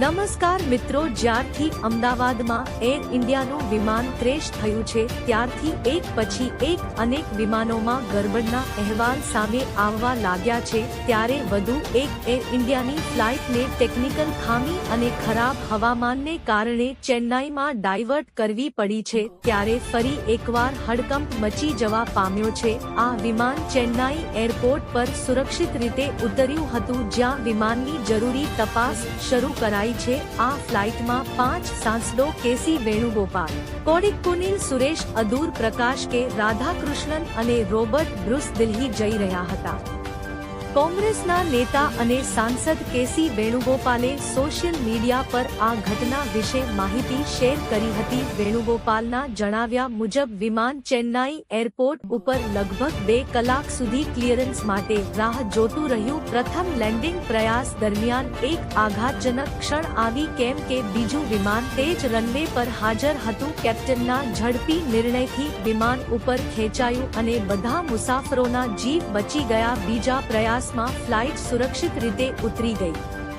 નમસ્કાર મિત્રો, જ્યારથી અમદાવાદમાં એર ઇન્ડિયાનું વિમાન ક્રેશ થયું છે, ત્યારથી એક પછી એક અનેક વિમાનોમાં ગરબડના અહેવાલ સામે આવવા લાગ્યા છે, ત્યારે વધુ એક એર ઇન્ડિયાની ફ્લાઇટને ટેકનિકલ ખામી અને ખરાબ હવામાનને કારણે ચેન્નાઈમાં ડાયવર્ટ કરવી પડી છે, ત્યારે ફરી એકવાર હડકંપ મચી જવા પામ્યો છે. આ વિમાન ચેન્નાઈ એરપોર્ટ પર સુરક્ષિત રીતે ઉતર્યું હતું, જ્યાં વિમાનની જરૂરી તપાસ શરૂ કરાઈ છે, આ ફ્લાઇટમાં પાંચ સાંસદો કેસી વેણુગોપાલ, કોડિક પુનિલ સુરેશ, અદૂર પ્રકાશ કે રાધાકૃષ્ણન અને રોબર્ટ બ્રુસ દિલ્હી જઈ રહ્યા હતા. કોંગ્રેસના નેતા અને સાંસદ કેસી વેણુગોપાલે સોશિયલ મીડિયા પર આ ઘટના વિશે માહિતી શેર કરી હતી. વેણુગોપાલના જણાવ્યા મુજબ, વિમાન ચેન્નાઈ એરપોર્ટ ઉપર લગભગ બે કલાક સુધી ક્લિયરન્સ માટે રાહ જોતું રહ્યું. પ્રથમ લેન્ડિંગ પ્રયાસ દરમિયાન એક આઘાતજનક ક્ષણ આવી, કેમ કે બીજું વિમાન તેજ રનવે પર હાજર હતું. કેપ્ટનના ઝડપી નિર્ણયથી વિમાન ઉપર ખેંચાયું અને બધા મુસાફરોના જીવ બચી ગયા. બીજા પ્રયાસમાં ફ્લાઇટ સુરક્ષિત રીતે ઉતરી ગઈ.